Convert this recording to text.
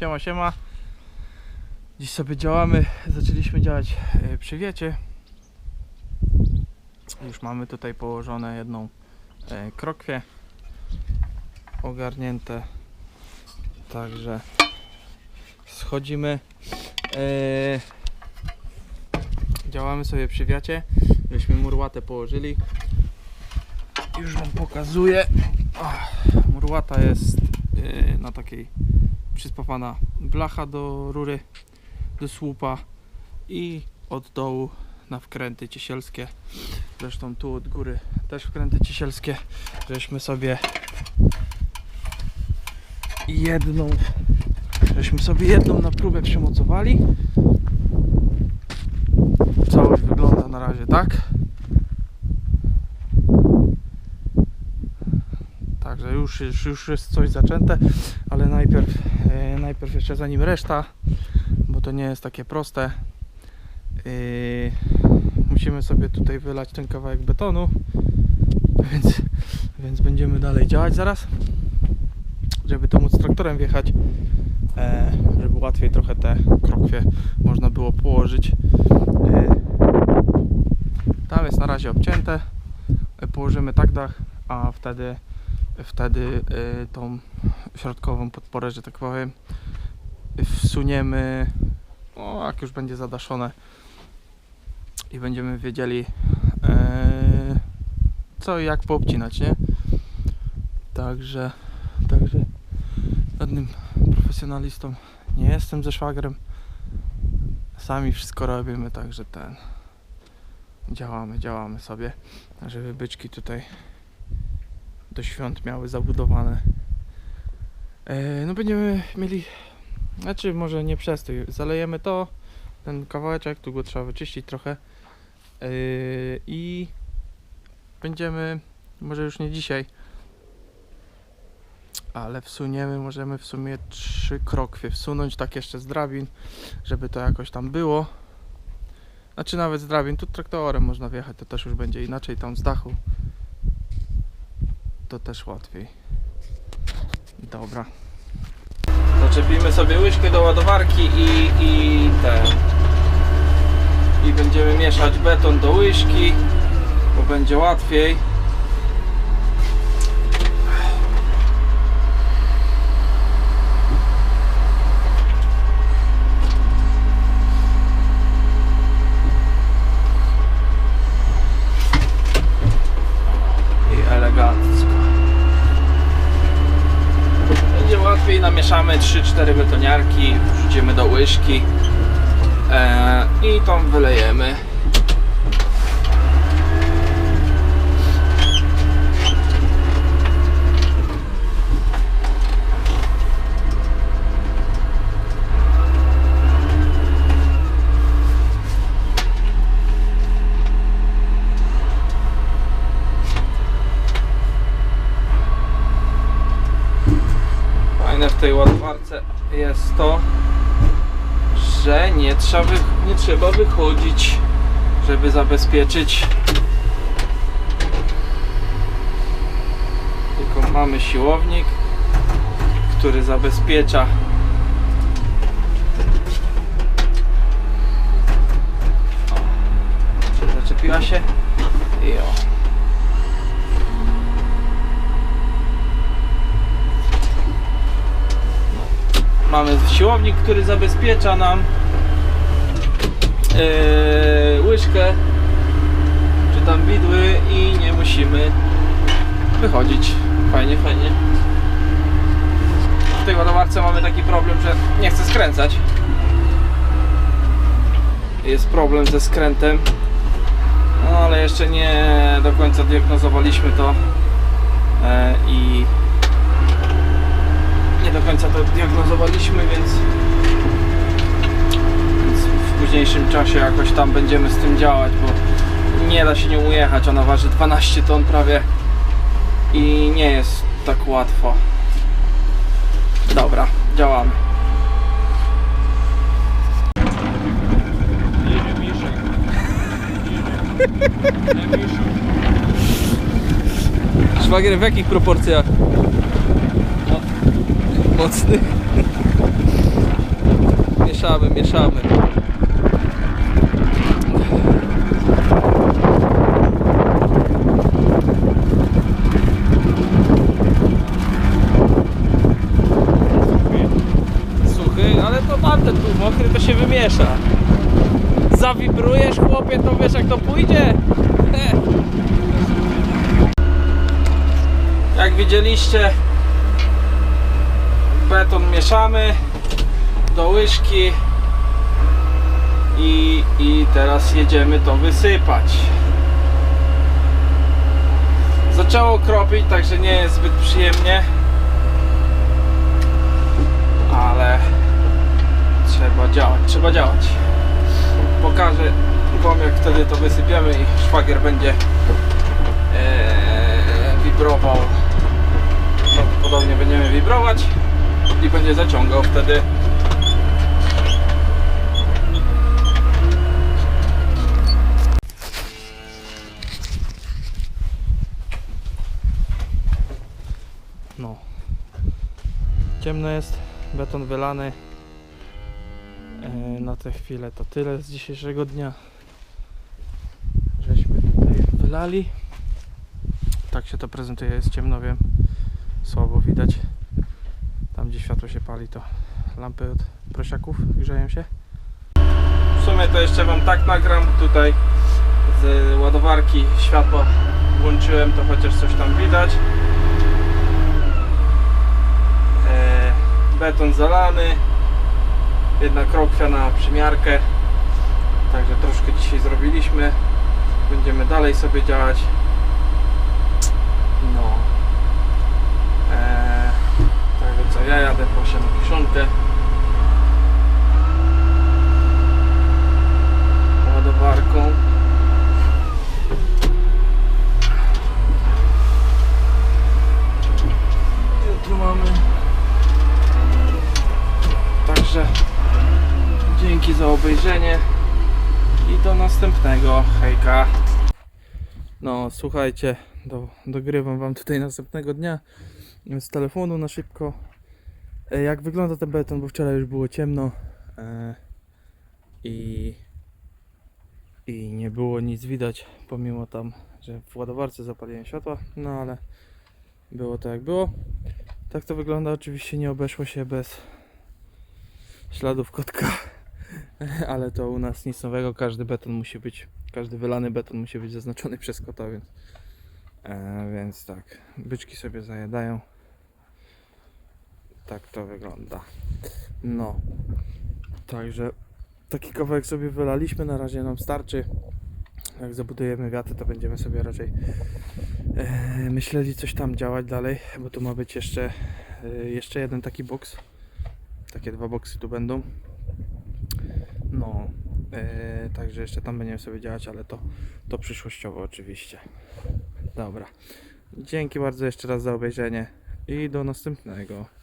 Siema, siema. Dziś sobie działamy, zaczęliśmy działać e, przy wiecie. Już mamy tutaj położone jedną e, krokwię ogarnięte. Także schodzimy. E, działamy sobie przy wiacie. Żeśmy murłatę położyli. Już wam pokazuję. Murłata jest na takiej przyspawana blacha do rury, do słupa i od dołu na wkręty ciesielskie. Zresztą tu od góry też wkręty ciesielskie. Żeśmy sobie jedną, żeśmy sobie jedną na próbę przymocowali. Całość wygląda na razie tak. Także już, już, już jest coś zaczęte, ale najpierw, najpierw jeszcze zanim reszta, bo to nie jest takie proste. e, musimy sobie tutaj wylać ten kawałek betonu, więc, więc będziemy dalej działać zaraz, żeby to móc traktorem wjechać, e, żeby łatwiej trochę te krokwie można było położyć. E, tam jest na razie obcięte, e, położymy tak dach, a wtedy wtedy y, tą środkową podporę, że tak powiem, wsuniemy, o, jak już będzie zadaszone i będziemy wiedzieli e, co i jak poobcinać, nie? Także, także żadnym profesjonalistą nie jestem ze szwagrem. Sami wszystko robimy, także ten działamy, działamy sobie, żeby byczki tutaj do świąt miały zabudowane. E, no będziemy mieli, znaczy może nie przestój, zalejemy to, ten kawałeczek, tu go trzeba wyczyścić trochę e, i będziemy, może już nie dzisiaj, ale wsuniemy, możemy w sumie trzy krokwie wsunąć, tak jeszcze z drabin, żeby to jakoś tam było. Znaczy nawet z drabin, tu traktorem można wjechać, to też już będzie inaczej tam z dachu to też łatwiej. Dobra. Zaczepimy sobie łyżkę do ładowarki i, i te. I będziemy mieszać beton do łyżki, bo będzie łatwiej. I elegancko. Namieszamy 3-4 betoniarki, wrzucimy do łyżki e, i tą wylejemy. Fajne w tej ładowarce jest to, że nie trzeba, wy, nie trzeba wychodzić, żeby zabezpieczyć. Tylko mamy siłownik, który zabezpiecza. Zaczepiła się? I o. Mamy siłownik, który zabezpiecza nam yy, łyżkę czy tam widły i nie musimy wychodzić. Fajnie, fajnie. W tej ładowarce mamy taki problem, że nie chce skręcać. Jest problem ze skrętem. No ale jeszcze nie do końca diagnozowaliśmy to e, i nie do końca to diagnozowaliśmy, więc, więc w późniejszym czasie jakoś tam będziemy z tym działać, bo nie da się nią ujechać. Ona waży 12 ton prawie i nie jest tak łatwo. Dobra, działamy. Szwagier w jakich proporcjach? Mocnych. mieszamy, mieszamy. Suchy, ale to tamten mokry, to się wymiesza. Zawibrujesz chłopie, to wiesz jak to pójdzie? Jak widzieliście, beton mieszamy do łyżki i, i teraz jedziemy to wysypać. Zaczęło kropić, także nie jest zbyt przyjemnie, ale trzeba działać, trzeba działać. Pokażę Wam jak wtedy to wysypiemy i szwagier będzie e, wibrował prawdopodobnie będziemy wibrować i będzie zaciągał wtedy. No. Ciemno jest beton wylany. E, na tę chwilę to tyle z dzisiejszego dnia żeśmy tutaj wylali. Tak się to prezentuje, jest ciemno, wiem. Słabo widać tam gdzie światło się pali to lampy od prosiaków grzeją się. W sumie to jeszcze wam tak nagram tutaj z ładowarki światło włączyłem to chociaż coś tam widać. E, beton zalany jedna krokwia na przymiarkę. Także troszkę dzisiaj zrobiliśmy. Będziemy dalej sobie działać no eee, także co ja jadę po siano kiszonkę ładowarką I tu mamy także dzięki za obejrzenie. I do następnego. Hejka. No słuchajcie do, dogrywam wam tutaj następnego dnia. Z telefonu na szybko. E, jak wygląda ten beton, bo wczoraj już było ciemno. E, i i nie było nic widać pomimo tam, że w ładowarce zapaliłem światła. No ale było to jak było. Tak to wygląda, oczywiście nie obeszło się bez śladów kotka ale to u nas nic nowego, każdy beton musi być każdy wylany beton musi być zaznaczony przez kota, więc E, więc tak, byczki sobie zajadają. Tak to wygląda. No, także taki kawałek sobie wylaliśmy, na razie nam starczy. Jak zabudujemy wiatry, to będziemy sobie raczej e, myśleli coś tam działać dalej, bo tu ma być jeszcze, e, jeszcze jeden taki boks. Takie dwa boksy tu będą. No, e, także jeszcze tam będziemy sobie działać, ale to, to przyszłościowo oczywiście. Dobra. Dzięki bardzo jeszcze raz za obejrzenie i do następnego.